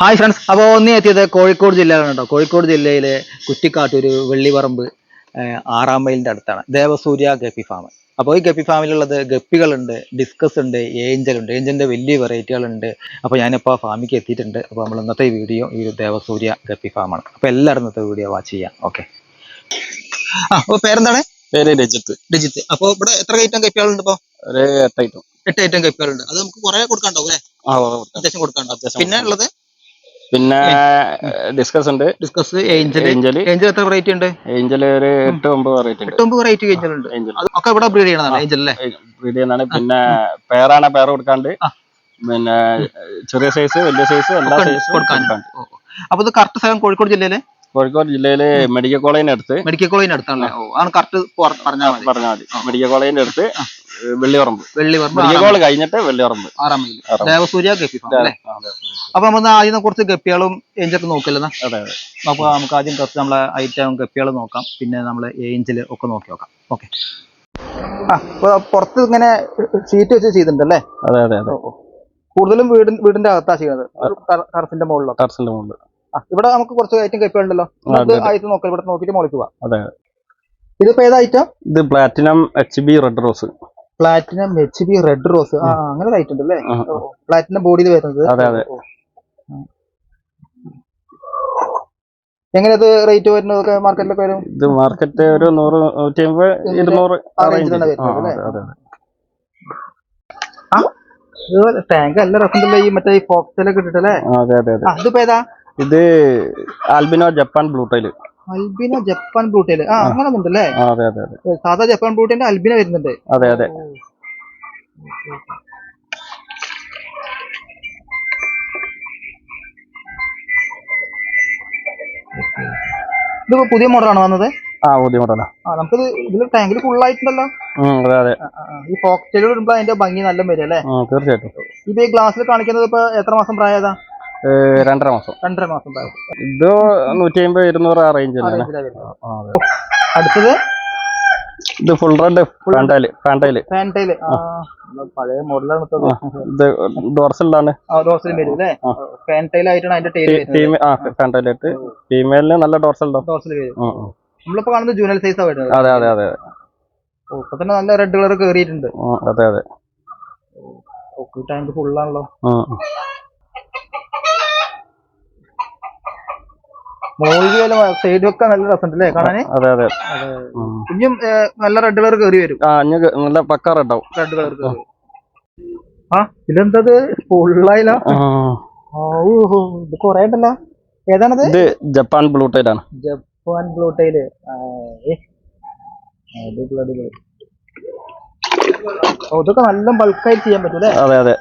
Hi friends അപ്പോൾ ഒന്നേ എത്തിയത് കോഴിക്കോട് ജില്ലയിലാണ് കേട്ടോ. കോഴിക്കോട് ജില്ലയിലെ കുറ്റിക്കാട്ടൂര് വെള്ളിപറമ്പ് ആറാം മൈലിന്റെ അടുത്താണ്. ദേവസൂര്യ ഗപ്പി ഫാം അപ്പോൾ ഈ ഗപ്പി ഫാമിലുള്ളത് ഗപ്പികളുണ്ട് ഡിസ്കസ് ഉണ്ട് ഏഞ്ചൽ ഉണ്ട്. ഏഞ്ചലിന്റെ വലിയ വെറൈറ്റികളുണ്ട് അപ്പോൾ ഞാനിപ്പോൾ ഫാമിലേക്ക് എത്തിയിട്ടുണ്ട്. അപ്പോൾ നമ്മൾ ഇന്നത്തെ വീഡിയോ ഈ ഒരു ദേവസൂര്യ ഗപ്പി ഫാമാണ് അപ്പോൾ എല്ലാവരും ഇന്നത്തെ വീഡിയോ വാച്ച് ചെയ്യാം. ഓക്കെ ആ അപ്പോൾ പേരെന്താണ്? പേര് രജിത്ത്. രജിത്ത്. അപ്പോൾ ഇവിടെ എത്ര ഐറ്റം ഗപ്പികളുണ്ട് ഇപ്പോൾ ഒരു എട്ട് ഐറ്റം എട്ട് ഐറ്റം ഗപ്പികളുണ്ട്. അത് നമുക്ക് കുറേ കൊടുക്കാണ്ടാവും അല്ലേ? ആ. അത്യാവശ്യം കൊടുക്കാണ്ടാവും പിന്നെ ഉള്ളത്? പിന്നെ ഡിസ്കസ് ഉണ്ട്. ഡിസ്കസ് ഏഞ്ചൽ ഏഞ്ചൽ ഏഞ്ചൽ എത്ര വെറൈറ്റി ഉണ്ട്? ഏഞ്ചൽ ഒരു എട്ട് ഒമ്പത് വെറൈറ്റി ഉണ്ട്. എട്ടൊമ്പത് വെറൈറ്റി ഏഞ്ചൽ ഉണ്ട്. ഒക്കെ ഇവിടെ ബ്രീഡ് ചെയ്യണതാണ് ഏഞ്ചൽ അല്ലേ? ബ്രീഡ് ചെയ്യുന്നതാണ്. പിന്നെ പേരാണ് പേർ കൊടുക്കാണ്ട്. പിന്നെ ചെറിയ സൈസ് വലിയ സൈസ് എല്ലാ സൈസ്. കൊടുക്കാണ്ട്. അപ്പൊ ഇത് കറക്റ്റ് സ്ഥലം കോഴിക്കോട് ജില്ലയിലെ? കോഴിക്കോട് ജില്ലയിൽ മെഡിക്കൽ കോളേജിന്റെ അടുത്ത് മെഡിക്കൽ കോളേജിന് അടുത്താണല്ലേ ഓ ആണ് കറക്റ്റ് പറഞ്ഞാൽ മതി. പറഞ്ഞാൽ മതി. മെഡിക്കൽ കോളേജിന്റെ അടുത്ത് വെള്ളിയറമ്പ്. വെള്ളിയറമ്പ് മെഡിക്കൽ കോളേജ് കഴിഞ്ഞിട്ട് വെള്ളിയറമ്പ്. ആറാം മൈൽ ദേവസൂര്യ ഗപ്പി. അപ്പൊ നമ്മൾ ആദ്യം കുറച്ച് ഗപ്പികളും ഏഞ്ചൊക്കെ നോക്കില്ലെന്നാ അതെ അതെ. അപ്പൊ നമുക്ക് ആദ്യം കുറച്ച് നമ്മളെ ഐറ്റം ഗപ്പികൾ നോക്കാം. പിന്നെ നമ്മൾ ഏഞ്ചൽ ഒക്കെ നോക്കി നോക്കാം. ഓക്കെ. പുറത്ത് ഇങ്ങനെ ഷീറ്റ് വെച്ച് ചെയ്തിട്ടുണ്ടല്ലേ? അതെ അതെ അതെ. കൂടുതലും വീടിൻ വീടിന്റെ അകത്താ ചെയ്യുന്നത് ടർഫിന്റെ മുകളിലൊക്കെ ടർഫിന്റെ മുകളിൽ ഇവിടെ നമുക്ക് കുറച്ച് ഐറ്റം അതെ, അതെ. ആയിട്ട് നോക്കാം ഇവിടെ നോക്കിയിട്ട് പോവാം. അതെ ഇതിപ്പോ ഏതാ ഐറ്റം ഇത് platinum H B red rose platinum H B red rose ആ അങ്ങനെ റൈറ്റ് ഉണ്ട് അല്ലേ പ്ലാറ്റിനം ബോഡിയിൽ വരുന്നത്. അതെ, അതെ. എങ്ങനെ ഇത് റേറ്റ് വരുന്നത് മാർക്കറ്റിലൊക്കെ വരും? ഇത് മാർക്കറ്റ് ഒരു നൂറ് നൂറ്റി അമ്പത് ഇരുന്നൂറ് ആ. തന്നെ വരുന്നത്? അതെ, അതെ. ടാങ്ക് അല്ല? രസമുണ്ടല്ലോ ഈ മറ്റേ ഈ ഫോക്സിലൊക്കെ ഇട്ടിട്ടല്ലേ? അതിപ്പോ അതെ അതെ അതെ. ഏതാ? ഇത് albino Japan blue tail albino Japan blue tail ആ അങ്ങനെ ഉണ്ടല്ലേ അതെ അതെ അതെ. സാധാ ജപ്പാൻ ബ്ലൂട്ടേന്റെ അൽബിനോ വരുന്നുണ്ട്. അതെ അതെ. ഇത് പുതിയ മോഡലാണ് വന്നത്? ആ പുതിയ ആ നമുക്കിത് ഇതിൽ ടാങ്കിൽ ഫുൾ ആയിട്ടുണ്ടല്ലോ. അതെ അതെ. ഈ ഇടുമ്പോ അതിന്റെ ഭംഗി നല്ല വരും അല്ലേ? തീർച്ചയായിട്ടും. ഇപ്പൊ ഈ ഗ്ലാസ്സിൽ കാണിക്കുന്നത് ഇപ്പൊ എത്ര മാസം പ്രായതാ രണ്ടര മാസം. രണ്ടര മാസം ഇത് നൂറ്റി അമ്പത് ഇരുന്നൂറ് ആ റേഞ്ച്. അടുത്തത്? ഇത് full red fantail fantail fantail പഴയ മോഡലാണ് ഇത് അതിന്റെ ആ ഫാന്റൈലായിട്ട് ഫീമെയിലിന് നല്ല ഡോർസൽ ഉം. നമ്മളിപ്പോ കാണുന്നത് ജൂനൽ സൈസ് വരുന്നത്. അതെ അതെ അതെ ഇപ്പൊ തന്നെ നല്ല റെഡ് കളർ കേറിയിട്ടുണ്ട്. അതെ അതെ. ടാങ്ക് ഫുള്ളാണല്ലോ ഉം, ഉം. മോളിലും സൈഡും ഒക്കെ നല്ല കാണാന്? അതെ അതെ. നല്ല റെഡ് കളർ കേറി വരും. ആ നല്ല ഉണ്ടാവും റെഡ് കളർ കേറി ആ. ഇതെന്തത്? ഫുള്ളായില്ല ഉം. ഓ ഇത് കൊറേ ഉണ്ടല്ലോ. ഏതാണത്? ഇത് ജപ്പാൻ ജപ്പാൻ ബ്ലൂട്ടൈൽ അടിപൊളി അടിപൊളി. ഇതൊക്കെ നല്ല ബൾക്കായിട്ട് ചെയ്യാൻ പറ്റും അല്ലേ അതെ. അതെ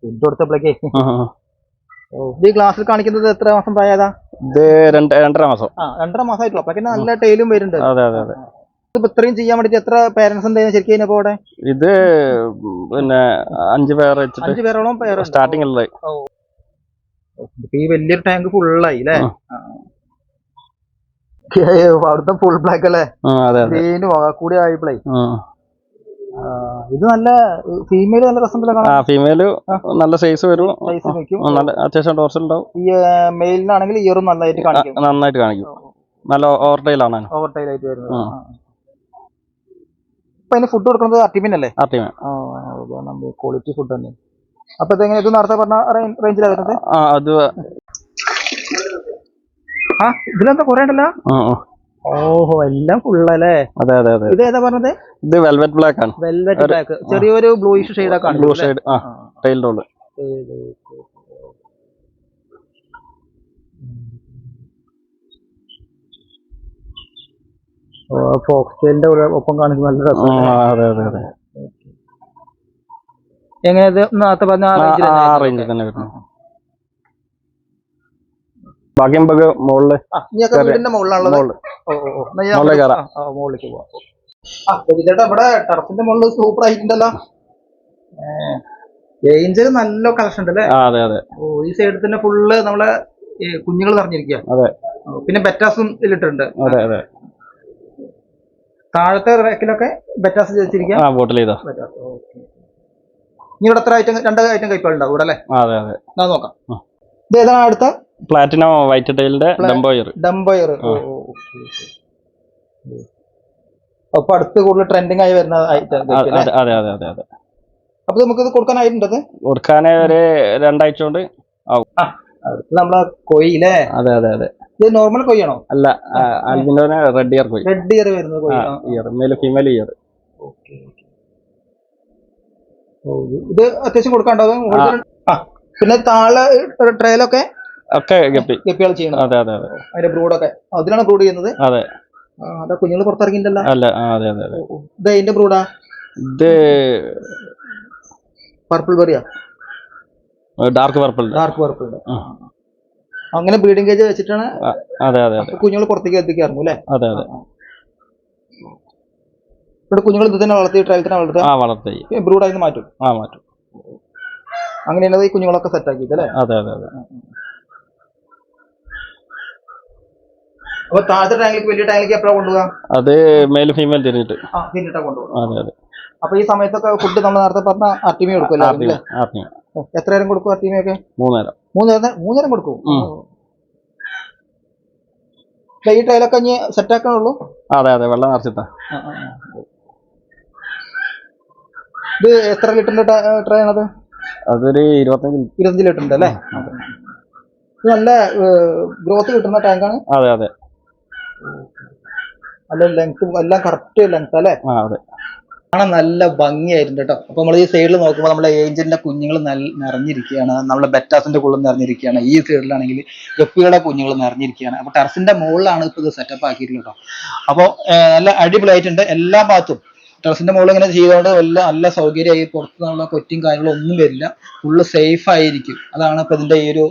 ഫുഡ് കൊടുത്തപ്പോഴേക്കേ ഇത് ഈ ഗ്ലാസ്സിൽ കാണിക്കുന്നത് എത്ര മാസം പ്രായതാ ഇത് രണ്ട് രണ്ടര മാസം. ആ രണ്ടര മാസമായിട്ടുള്ളൂ. അപ്പൊ നല്ല ടൈലും വരുന്നുണ്ട്. അതെ അതെ അതെ. ഇതിപ്പോ ഇത്രയും ചെയ്യാൻ വേണ്ടിട്ട് എത്ര പേരൻസ് എന്തായാലും ശരിക്കും അവിടെ? ഇത് പിന്നെ അഞ്ചു പേർ അഞ്ചു പേരോളം സ്റ്റാർട്ടിംഗ് ഈ വലിയൊരു ടാങ്ക് ഫുള്ളായി അല്ലേ അവിടുത്തെ ഫുൾ ബ്ലാക്ക് അല്ലേ? കൂടി ആയിപ്പോളായി. ഇത് നല്ല ഫീമെയിൽ നല്ല രസമുണ്ടല്ലോ ആ ഫീമെയിൽ ഫീമെയിൽ നല്ല സൈസ് വരും. നല്ല അത്യാവശ്യം ഡോർസൽ ഉണ്ടാവും. ഈ മെയിലിനാണെങ്കിൽ ഇയറും നന്നായിട്ട് കാണിക്കും. നന്നായിട്ട് കാണിക്കും. നല്ല ഓവർടൈലാണ് ഓവർ ടൈൽ ആയിട്ട് വരുന്നത്. ആ. ആ. ഇപ്പൊ അതിന് ഫുഡ് കൊടുക്കുന്നത് അർട്ടിമിൻ അല്ലേ? ആർട്ടിമ ക്വാളിറ്റി ഫുഡ് തന്നെ. അപ്പൊ ഇതെങ്ങനെ ഇത് നേരത്തെ പറഞ്ഞ റേഞ്ചിലാണ് വരുന്നത്? അത് ഇതിലെന്താ കുറെ ഉണ്ടല്ലോ. ഓഹോ എല്ലാം ഫുള്ളല്ലേ അതെ അതെ അതെ. ഇത് ഏതാ പറഞ്ഞത്? ഇത് വെൽവെറ്റ് ബ്ലാക്ക് ആണ്. വെൽവെറ്റ് ബ്ലാക്ക് ചെറിയൊരു ബ്ലൂയിഷ് ഷെയ്ഡ് ഒക്കെ ബ്ലൂ ഷെയ്ഡ് ആ ടൈൽ റോൾ ഒപ്പം കാണിക്കുന്ന നല്ല രസം നേരത്തെ പറഞ്ഞ ആ റേഞ്ചിൽ തന്നെ വരുന്നു ബാക്കി നമുക്ക് മുകളിൽ വീടിന്റെ മുകളിലേക്ക് പോവാം. ചേട്ടാ ഇവിടെ ടെറസിന്റെ മുകളിൽ സൂപ്പർ ആയിട്ടുണ്ടല്ലോ ഏഞ്ചൽ നല്ല കളക്ഷൻ ഉണ്ടല്ലേ? അതെ അതെ. ഓ ഈ സൈഡിൽ തന്നെ ഫുള്ള് നമ്മളെ കുഞ്ഞുങ്ങൾ നിറഞ്ഞിരിക്കുക അതെ. പിന്നെ ബെറ്റാസും ഇതിലിട്ടുണ്ട്. അതെ അതെ. താഴത്തെ റാക്കിലൊക്കെ ബെറ്റാസ് വെച്ചിരിക്കുക ആ ബോട്ടിൽ ചെയ്താ ഇനി ഇവിടെ എത്ര ഐറ്റം രണ്ട് ഐറ്റം കൈപ്പുകൾ ഇവിടെ അല്ലേ? അതെ അതെ. നോക്കാം. ഇത് ഏതാണ് അടുത്ത പ്ലാറ്റിനം വൈറ്റ് ടൈലിന്റെ ഡംബോയർ ഡംബോയർ അപ്പൊ അടുത്ത് കൂടുതൽ ട്രെൻഡിങ് ആയി വരുന്ന അതെ അതെ അതെ അതെ. അപ്പൊ നമുക്ക് ഇത് കൊടുക്കാനായിട്ടുണ്ടത് കൊടുക്കാനേ ഒരു രണ്ടാഴ്ച കൊണ്ട് ആവും നമ്മളെ കൊയിലേ അതെ അതെ അതെ. ഇത് നോർമൽ കൊയ്യാണോ? അല്ല അൽബിനോനെ റെഡ് ഇയർ കൊയ്യ റെഡ് ഇയർ വരുന്നത് ഇയർ മെയിൽ ഫീമെയിൽ ഇയർ ഇത് അത്യാവശ്യം കൊടുക്കാണ്ടോ? പിന്നെ താളെ ട്രയലൊക്കെ ഒക്കെ ഗപ്പി ഗപ്പികൾ ചെയ്യണം. അതെ അതെ അതെ. അതിന്റെ ബ്രൂഡൊക്കെ അതിലാണ് ബ്രൂഡ് ചെയ്യുന്നത്? അതെ. അതാ കുഞ്ഞുങ്ങൾ പുറത്തിറങ്ങിയിട്ടല്ല? അല്ല അതെ അതെ അതെ. ഇത് അതിന്റെ ബ്രൂഡാ ഇത് പർപ്പിൾ ബെറിയാ ഡാർക്ക് പർപ്പിൾ ഡാർക്ക് പർപ്പിൾ അങ്ങനെ ബ്രീഡിംഗ് കേജ് വെച്ചിട്ടാണ് അതെ അതെ കുഞ്ഞുങ്ങൾ പുറത്തേക്ക് എത്തിക്കാറുണ്ട് അല്ലേ? അതെ അതെ. ഇവിടെ കുഞ്ഞുങ്ങൾ ഇത് തന്നെ വളർത്തി ട്രയൽ തന്നെ വളർത്തുക? ആ വളർത്തി. ബ്രൂഡായി മാറ്റും? ആ മാറ്റും. അങ്ങനെയാണ് ഈ കുഞ്ഞുങ്ങളൊക്കെ സെറ്റ് ആക്കിയിട്ട് അല്ലേ? അതെ അതെ അതെ. അപ്പൊ താഴത്തെ ടാങ്കിലേക്ക് വലിയ ടാങ്കിലേക്ക് എപ്പോഴാണ് കൊണ്ടുപോകാം അത് മെയിൽ ഫീമെയിൽ തിരിഞ്ഞിട്ട്. ആ പിന്നിട്ടാ കൊണ്ടുപോകും അതെ അതെ. അപ്പൊ ഈ സമയത്തൊക്കെ ഫുഡ് നമ്മൾ നേരത്തെ പറഞ്ഞ അട്ടിമി കൊടുക്കും അല്ലേ ആർമി എത്ര നേരം കൊടുക്കും അട്ടിമിയൊക്കെ മൂന്നേരം. മൂന്ന് നേരം മൂന്ന് നേരം കൊടുക്കും ഈ ടൈലൊക്കെ ഇനി സെറ്റ് ആക്കണുള്ളൂ അതെ അതെ വെള്ളം നിറച്ചിട്ടാ. ഇത് എത്ര ലിറ്ററിന്റെ ട്രേ ആണത് അതൊരു ഇരുപത്തഞ്ച് ഇരുപത്തഞ്ച് ലിറ്ററിന്റെ അല്ലേ? നല്ല ഗ്രോത്ത് കിട്ടുന്ന ടാങ്കാണ് അതെ അതെ. നല്ല ലെങ്ത് എല്ലാം കറക്റ്റ് ലെങ്ത് അല്ലേ? ആ അതെ. കാണാൻ നല്ല ഭംഗിയായിരുന്നു കേട്ടോ. അപ്പൊ നമ്മൾ ഈ സൈഡിൽ നോക്കുമ്പോൾ നമ്മുടെ ഏഞ്ചലിന്റെ കുഞ്ഞുങ്ങൾ നിറഞ്ഞിരിക്കുകയാണ്. നമ്മുടെ ബെറ്റാസിന്റെ കുളം നിറഞ്ഞിരിക്കുകയാണ്. ഈ സൈഡിലാണെങ്കിൽ ഗപ്പികളുടെ കുഞ്ഞുങ്ങൾ നിറഞ്ഞിരിക്കുകയാണ്. അപ്പൊ ടെറസിന്റെ മുകളിലാണ് ഇപ്പൊ ഇത് സെറ്റപ്പ് ആക്കിയിട്ടുള്ളത് കേട്ടോ. അപ്പോൾ നല്ല അടിപൊളിയായിട്ടുണ്ട്. എല്ലാ ഭാഗത്തും ടെറസിന്റെ മുകളിൽ ഇങ്ങനെ ചെയ്തുകൊണ്ട് വല്ല നല്ല സൗകര്യമായി പുറത്ത് നിന്നുള്ള കൊറ്റും കാര്യങ്ങളും ഒന്നും വരില്ല. ഫുള്ള് സേഫ് ആയിരിക്കും. അതാണ് ഇപ്പൊ ഇതിന്റെ ഈ ഒരു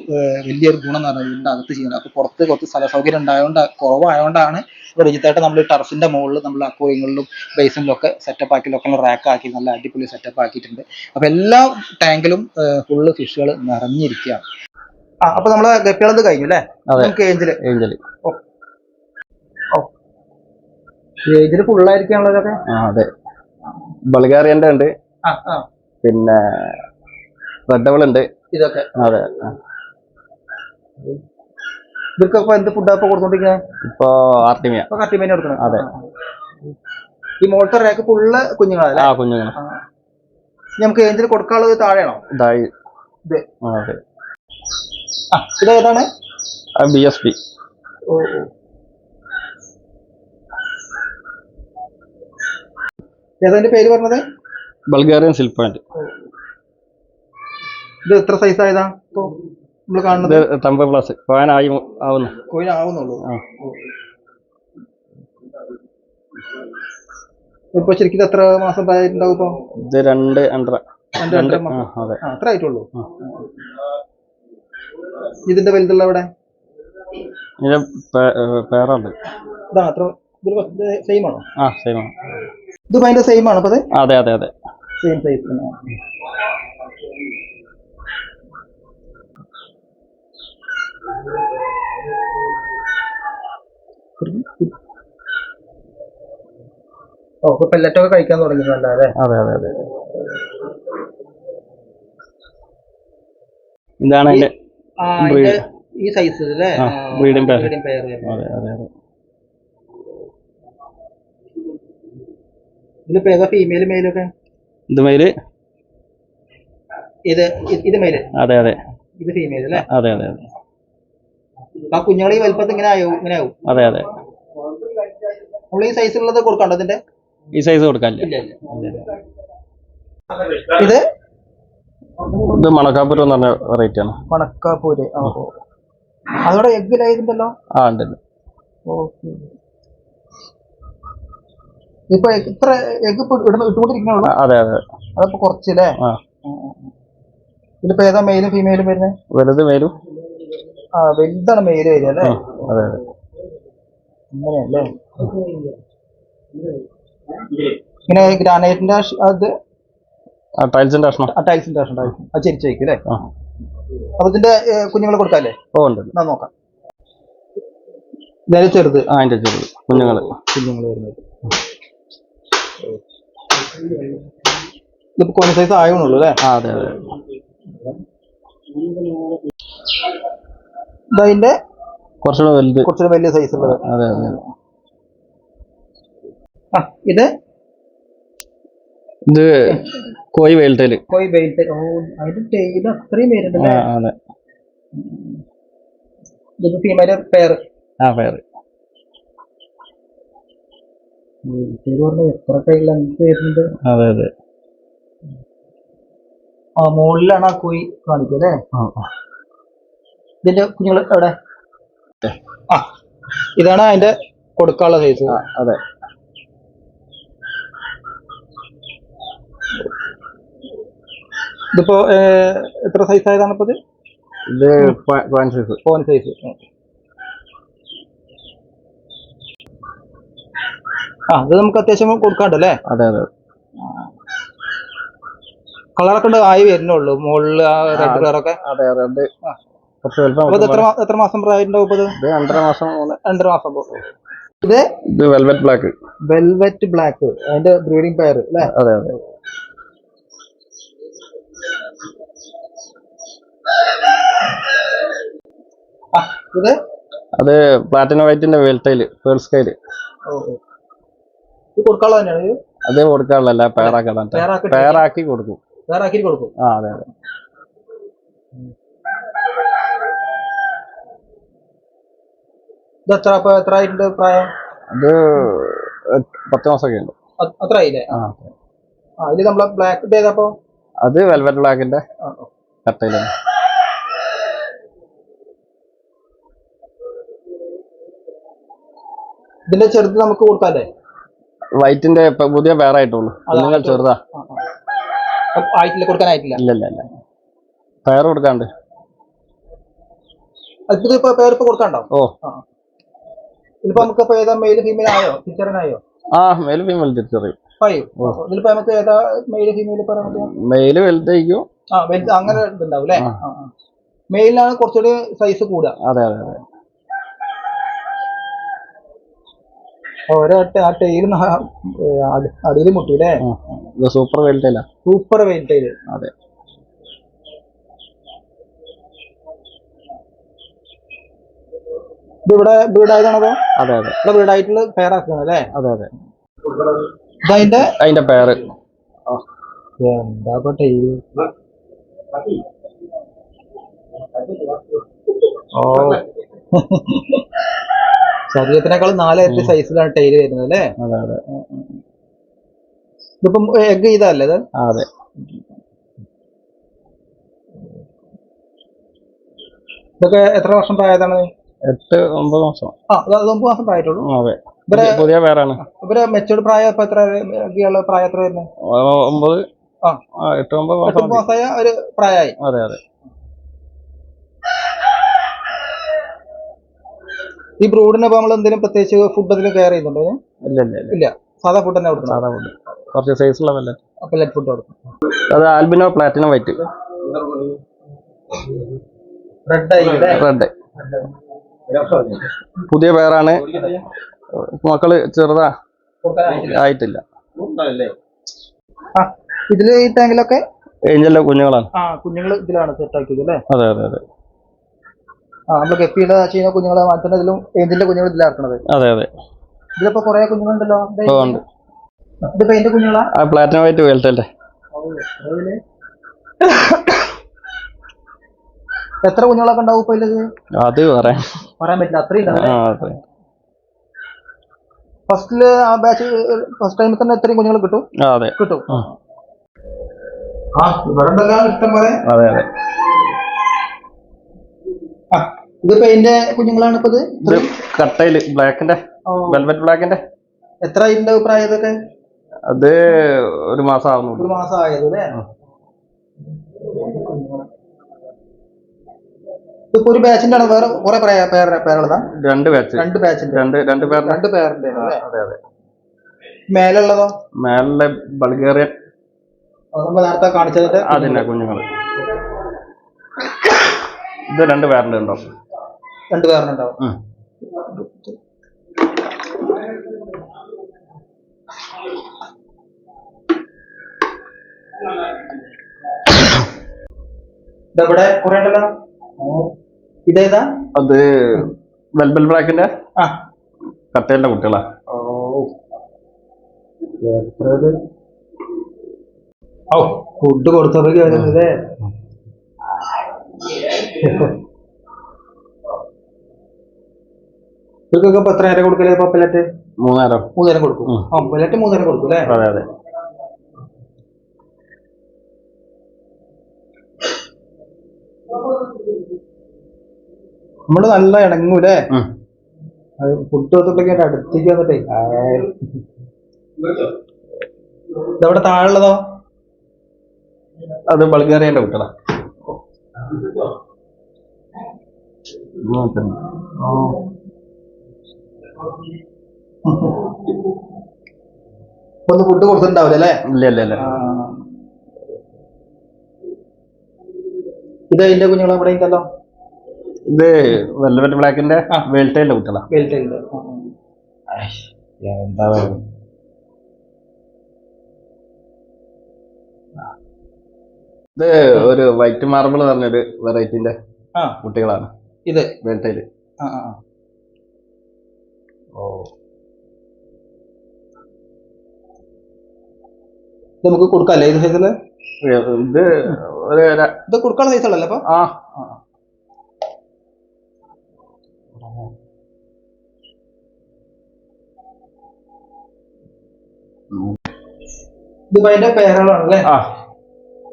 വലിയൊരു ഗുണം എന്ന് പറയുന്നത് ഇതിന്റെ അകത്ത് ചെയ്യുന്നത്. അപ്പൊ പുറത്ത് കുറച്ച് സ്ഥല സൗകര്യം ഉണ്ടായതുകൊണ്ട് കുറവായതുകൊണ്ടാണ് റിജിത്തായിട്ട് നമ്മൾ ടെറസിന്റെ മുകളിൽ നമ്മൾ അക്വയങ്ങളിലും ബേസിലും ഒക്കെ സെറ്റപ്പ് ആക്കി ലൊക്കെ റാക്ക് ആക്കി നല്ല അടിപൊളി സെറ്റപ്പ് ആക്കിയിട്ടുണ്ട്. അപ്പൊ എല്ലാ ടാങ്കിലും ഫുള്ള് ഫിഷുകൾ നിറഞ്ഞിരിക്കുകയാണ്. ആ അപ്പൊ നമ്മളെ ഗപ്പികളത് കഴിഞ്ഞു അല്ലേ. നമുക്ക് ഏഞ്ചൽ. ഫുള്ളായിരിക്കാനുള്ളതൊക്കെ അതെ. ബൾഗാറിയന്റെ ഉണ്ട് പിന്നെ റെഡ് ഉണ്ട്. ഇതൊക്കെ. അതെ. ഇതൊക്കെ ഇപ്പൊ എന്ത് ഫുഡാ ഇപ്പൊ കൊടുത്തോണ്ടിരിക്കുന്നത് ഇപ്പൊ ആർട്ടിമിയ ഇപ്പൊ കട്ടിമേനെ കൊടുക്കണം. അതെ. ഈ മോൾട്ടർ റാക്ക് ഫുള്ള് കുഞ്ഞുങ്ങളല്ലേ ആ കുഞ്ഞുങ്ങൾ നമുക്ക് ഏഞ്ചൽ കൊടുക്കാനുള്ളത് താഴെയാണോ? ഇത്. ഏതാണ്? ബി എസ് പി ഓ. ഓ ഏതാ പേര് പറഞ്ഞത്? ബൾഗേറിയൻ സിൽക്ക് പാന്റ് ഇത് എത്ര സൈസ് ആയതാ? ഇപ്പോ നമ്മൾ കാണുന്നത്? തമ്പ പ്ലസ് ആയി ആവുന്നു. കോയിൻ ആവുന്നുള്ളൂ. ഇപ്പൊ ശരിക്കും എത്ര മാസം പ്രായമായിട്ടുണ്ടാവും ഇപ്പൊ? ഇത് രണ്ട് രണ്ടര. അത്ര ആയിട്ടുള്ളൂ. ഇതിന്റെ വലുതുള്ള എവിടെ? ഇത് ഇതാ അത്ര സെയിം ആണോ? ആ സെയിം ഇത് അതിന്റെ സെയിം ആണ് അപ്പൊ അത്? അതെ അതെ അതെ. സെയിം സൈസ് ഓ കഴിക്കാൻ തുടങ്ങി അല്ലേ? അതെ അതെ അതെ. ഇതാണ് അതിന്റെ ഈ സൈസ് അല്ലേ? ബ്രീഡിംഗ്. പെയർ അതെ അതെ അതെ. ഇതിലിപ്പോ ഏതാ ഫീമെയിൽ മെയിലൊക്കെ ഇത് മെയിൽ ഇത് ഇത് മെയിൽ അതെ അതെ. ഇത് ഫീമെയിൽ അല്ലേ? അതെ അതെ അതെ. ആ കുഞ്ഞുങ്ങൾ ഈ വലുപ്പത്തിൽ ഇങ്ങനെ ആയോ? ഇങ്ങനെ ആവും? അതെ അതെ. നമ്മൾ ഈ സൈസിലുള്ളത് കൊടുക്കണ്ടോ ഇതിന്റെ? ഈ സൈസ് കൊടുക്കാനില്ല. ഇത്? ഇത് മണക്കാപ്പൂര് എന്ന് പറഞ്ഞ വെറൈറ്റി ആണ്. മണക്കാപ്പൂര്. അതോടെ എഗ് ലൈതുണ്ടല്ലോ ആ ഉണ്ട് ഉണ്ട്. ഓക്കെ. ഇപ്പൊ എത്ര എഗ് ഇട്ടുകൊണ്ടിരിക്കണോ അതെ അതെ. അതപ്പോ കുറച്ചല്ലേ? ഇതിപ്പോ ഏതാ മെയിലും ഫീമെയിലും വരുന്നത് വലുത് മെയിലും ആ വലുതാണ് മെയിൽ വരിക അല്ലേ? അതെ അതെ. അങ്ങനെയല്ലേ? ഇങ്ങനെ ഗ്രാനൈറ്റിന്റെ അത് ടൈൽസിന്റെ കഷ്ണം. ടൈൽസിന്റെ ടൈൽസ് അത് ചെരിച്ച് വയ്ക്കും അല്ലേ? അപ്പൊ ഇതിന്റെ കുഞ്ഞുങ്ങളെ കൊടുക്കാല്ലേ? ഓ ഉണ്ട്. നോക്കാം. ചെറുത്. ആ അതിന്റെ ചെറുത്. കുഞ്ഞുങ്ങൾ. കുഞ്ഞുങ്ങൾ വരുന്നത്. ഇതിപ്പോ കോണി സൈസ് ആയോണുള്ളൂ അല്ലേ? അതെ അതെ. ഇതതിന്റെ കുറച്ചുകൂടെ വലുത്. കുറച്ചുകൂടെ വലിയ സൈസ് ഉള്ളത്. അതെ അതെ. ആ ഇത്? ഇത് കോയി വെയിൽട്ടേൽ കോയി വെയിറ്റ് ഓ അതിന്റെ ടൈൽ അത്രയും പേരുണ്ടല്ലേ? അതെ. ഫീമെയിൽ പെയർ ആ പേര് പേര് പറഞ്ഞ എത്ര ടൈൽ ലെങ്ത് വരുന്നുണ്ട് അതെ അതെ. ആ മുകളിലാണ് ആ കോയി കാണിക്കും അല്ലേ. ഇതിന്റെ കുഞ്ഞുങ്ങൾ എവിടെ? ആ ഇതാണ് അതിന്റെ കൊടുക്കാനുള്ള സൈസ് അതെ. ഇതിപ്പോ എത്ര സൈസ് ആയതാണ് ഇപ്പത് ഇത്? സൈസ് ഫോൺ സൈസ് ആ അത് നമുക്ക് അത്യാവശ്യം കൊടുക്കാണ്ട് അല്ലേ അതെ. അതെ കളറൊക്കെ ഉണ്ട് ആയി വരുന്നുള്ളൂ മുകളിൽ ആ റെഡ് കളറൊക്കെ. അതെ റെഡ് കുറച്ച് വലുപ്പം അപ്പൊ ഇത് എത്ര മാ- എത്ര മാസം പ്രായമുണ്ടാവും ഇപ്പൊ ഇത്? ഇത് രണ്ടര മാസം രണ്ടര. ഇത്? ഇത് വെൽവെറ്റ് ബ്ലാക്ക് വെൽവെറ്റ് ബ്ലാക്ക് അതിന്റെ ബ്രീഡിംഗ് പെയർ അല്ലേ? അതെ അതെ. ഇത്? അത് പ്ലാറ്റിനം വൈറ്റിന്റെ വെൽറ്റൈൽ പേൾ സ്കൈൽ ഓ, ഓ. കൊടുക്കാനുള്ള തന്നെയാണ് അത് കൊടുക്കാറില്ല പേറാക്കാൻ പേറാക്കി കൊടുക്കും. പേറാക്കി കൊടുക്കും. ആ അതെ അതെ. എത്ര എത്ര ആയിട്ടുണ്ട് പ്രായം? അത് പത്ത് മാസമൊക്കെ ഉണ്ട്. അത്ര ആയില്ലേ? ആ. ഇത് നമ്മളെ ബ്ലാക്ക് ഏതാപ്പോ അത് വെൽവെറ്റ് ബ്ലാക്കിന്റെ. കട്ടയിലാണ്. ഇതിന്റെ ചെറുത് നമുക്ക് കൊടുക്കാല്ലേ? വൈറ്റിന്റെ പുതിയ പേറായിട്ടുള്ളൂ ആയിട്ടുള്ളൂ. ചെറുതാ. ആയിട്ടില്ല കൊടുക്കാനായിട്ടില്ല? ഇല്ല ഇല്ല ഇല്ല. പേർ കൊടുക്കാണ്ട്. ഇപ്പൊ കൊടുക്കാണ്ടോ? ഓ. ഇതിപ്പോ നമുക്ക് ഇപ്പൊ ഏതാ മെയിൽ ഫീമെയിൽ ആയോ? തിരിച്ചറിയാനായോ? ആ മെയിൽ ഫീമെയിൽ തിരിച്ചറിയും. ഫൈവ് ഇതിലിപ്പോ നമുക്ക് ഏതാ മെയിൽ ഫീമെയിൽ മെയിൽ വലുതായിരിക്കും. ആ വലുത് അങ്ങനെ ഇതുണ്ടാവും അല്ലേ? മെയിലാണ് കുറച്ചുകൂടി സൈസ് കൂടുക. അതെ അതെ അതെ. ഓരോ ആ ടൈൽ അടിയിൽ മുട്ടിയില്ലേ? സൂപ്പർ വെൽറ്റല്ല സൂപ്പർ വെയിൽ ടൈൽ അതെ. ഇവിടെ വീടായതാണോ അതെ? അതെ ഇവിടെ വീടായിട്ടുള്ള ആക്കുകയാണ് അല്ലേ? അതെ അതെ. അതിന്റെ അതിന്റെ പേര് എന്താ ടൈൽ ഓ. ശരീരത്തിനേക്കാൾ നാലായിരത്തി സൈസിലാണ് ടൈൽ വരുന്നത് അല്ലേ? അതെ അതെ. ഇതിപ്പം എഗ് ചെയ്തല്ലേ അതെ? ഇതൊക്കെ എത്ര വർഷം പ്രായതാണ്? എട്ട് ഒമ്പത് മാസം. ആ അത് ഒമ്പത് മാസം പ്രായമായിട്ടുള്ളൂ. അതെ. പുതിയ- വേറാണ്. പേരാണ് ഇവരെ മെച്ചൂർഡ് പ്രായം ഇപ്പൊ എത്ര എഗ്ഗിയുള്ള പ്രായം എത്ര വരുന്നത്? ഒമ്പത്. ആ. എട്ട് ഒമ്പത് മാസം ഒമ്പത് മാസമായ ഒരു പ്രായമായി. അതെ അതെ. ഈ ബ്രൂഡിന് ഇപ്പൊ നമ്മൾ എന്തെങ്കിലും പ്രത്യേകിച്ച് ഫുഡ് അതിൽ കെയർ ചെയ്യുന്നുണ്ടോ? ഇല്ല ഇല്ല ഇല്ല. സാധാ ഫുഡ് തന്നെ കൊടുക്കണം? സാധാ ഫുഡ് കുറച്ച് സൈസ് ഉള്ള വല്ല ലെറ്റ് ഫുഡ് കൊടുക്കും. അത് ആൽബിനോ പ്ലാറ്റിനം വൈറ്റ്. റെഡ് ആയി റെഡ് പുതിയ പേരാണ് മക്കൾ ചെറുതാ. ആയിട്ടില്ല. ഇതിൽ ഈ ടാങ്കിലൊക്കെ ഏഞ്ചലിന്റെ കുഞ്ഞുങ്ങളാണ്. ആ കുഞ്ഞുങ്ങൾ ഇതിലാണ് സെറ്റ് ആക്കിയത് അല്ലേ? അതെ അതെ അതെ. നമ്മൾ ഗപ്പിയുടെ ചെയ്യുന്ന കുഞ്ഞുങ്ങളെ മാറ്റുന്ന ഇതിലും ഏതിന്റെ കുഞ്ഞുങ്ങൾ ഇതിലാക്കണത് അതെ അതെ. ഇതിലിപ്പോ കുറെ കുഞ്ഞുങ്ങളുണ്ടല്ലോ. ഉണ്ട്. ഇതിപ്പോ എന്റെ കുഞ്ഞുങ്ങളാ? പ്ലാറ്റിനം വൈറ്റ് വേൾട്ടല്ലേ എത്ര കുഞ്ഞുങ്ങളൊക്കെ ഉണ്ടാവും ഇപ്പൊ ഇതിൽ അത് പറയാം. പറയാൻ പറ്റില്ല അത്രയും അതെ ഫസ്റ്റിൽ ആ ബാച്ച് ഫസ്റ്റ് ടൈമിൽ തന്നെ എത്രയും കുഞ്ഞുങ്ങൾ കിട്ടും? അതെ. കിട്ടും. ആ. ഇവിടെ ഇഷ്ടം പോലെ അതെ അതെ. ഇതിപ്പോ എന്റെ കുഞ്ഞുങ്ങളാണ് ഇപ്പൊ ഇത് കട്ടയിൽ ബ്ലാക്കിന്റെ വെൽവെറ്റ് ബ്ലാക്കിന്റെ എത്ര ഇതിന്റെ പ്രായം ഇതൊക്കെ? അത് ഒരു മാസം ആവുന്നു ഒരു മാസം ആയത് അല്ലേ ഇതിപ്പോ ഒരു ബാച്ചിന്റെ ആണ് വേറെ കുറെ പേരുള്ളതാ? രണ്ട് ബാച്ച് രണ്ട് ബാച്ചിന്റെ രണ്ട് രണ്ട് പേരുടെ? രണ്ട് പേരുടെ അതെ അതെ. മേലുള്ളതോ മേലെ ബൾഗേറിയൻ. നമ്മൾ നേരത്തെ കാണിച്ചത് അതിന്റെ കുഞ്ഞുങ്ങൾ ഇത് രണ്ട് പേരുടെ ഉണ്ടോ? രണ്ട് പേരുണ്ടാവും ഇതവിടെ കുറെ ഉണ്ടല്ലോ. ഇതേതാ അത് വെൽബൽ ബ്ലാക്കിന്റെ ആ. കട്ടേലിന്റെ കുട്ടികളാ. ഓ. ഫുഡ് കൊടുത്തത് കേറുന്നല്ലേ ഇവർക്കൊക്കെ ഇപ്പൊ എത്ര നേരം കൊടുക്കൽ ഇപ്പൊ പെലറ്റ് മൂന്നേരം മൂന്നേരം കൊടുക്കും. ആ മൂന്നേരം കൊടുക്കും അല്ലേ? അതെ അതെ. നമ്മൾ നല്ല ഇണങ്ങൂലേ? ഉം. ഫുഡ് കൊടുത്തിട്ടൊക്കെ എന്റെ അടുത്തേക്ക് വന്നിട്ടേ. ഇതവിടെ താഴെയുള്ളതോ? അത് ബൾഗേറിയന്റെ കുട്ടികളാ. മൂന്നത്തിന്. ഒന്ന് ഫുഡ് കൊടുത്തിട്ടുണ്ടാവില്ല അല്ലേ? ഇല്ല ഇല്ല ഇല്ല. ഇത് അതിന്റെ കുഞ്ഞുങ്ങളെ ഇവിടെ ഇതല്ലോ ഇത് വെൽവെറ്റ് ബ്ലാക്കിന്റെ ആ. വേൾട്ടേലിന്റെ കുട്ടികളാ. വെൽറ്റ് ഉണ്ട് എന്താ പറയുക ഇത് ഒരു വൈറ്റ് മാർബിൾ പറഞ്ഞൊരു വെറൈറ്റിന്റെ ആ. കുട്ടികളാണ്. ഇത്. വേൾട്ടയിൽ ആ ആ. നമുക്ക് കൊടുക്കാല്ലേ ഇത് സൈസിൽ? ഇത് ഒരു ര- ഇത് കൊടുക്കാനുള്ള സൈസുള്ളല്ലേ അപ്പൊ? ആ ഇത് അതിന്റെ പേരുകളാണ് അല്ലേ ആ.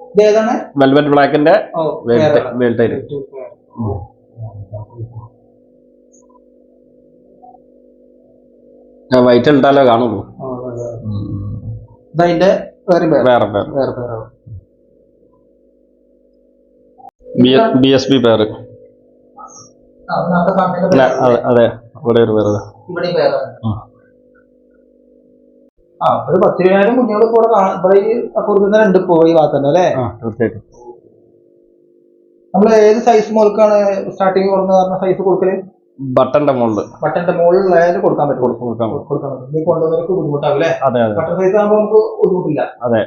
ഇത് ഏതാണ്? വെൽവെറ്റ് ബ്ലാക്കിന്റെ ഓ ആ, അതെ, അതെ. കാണുള്ളൂ അതിന്റെ വേറെ വേറെ പേര്. വേറെ പേരാണ്. ബി എസ് ബി പേര്. അതെ അവിടെ ഇവിടെ ഒരു പേര്. ഒരു കുഞ്ഞുങ്ങൾ കൂടെ ഇവിടെ കാണാം ഇവിടെ ഈ ഉണ്ട് തന്നെ അല്ലേ? ആ തീർച്ചയായിട്ടും. നമ്മൾ ഏത് സൈസ് മുതൽക്കാണ് സ്റ്റാർട്ടിങ് പറഞ്ഞ സൈസ് കൊടുക്കൽ? ബട്ടന്റെ മുകളിൽ ബട്ടന്റെ മുകളിലായാലും കൊടുക്കാൻ പറ്റും? കൊടുക്കാൻ പറ്റും. കൊടുക്കാൻ പറ്റും. നീ കൊണ്ടുവന്നവർക്ക് ബുദ്ധിമുട്ടാവില്ലേ? അതെ അതെ. ബട്ടർ സൈസ് ആകുമ്പോൾ നമുക്ക് ബുദ്ധിമുട്ടില്ല. അതെ.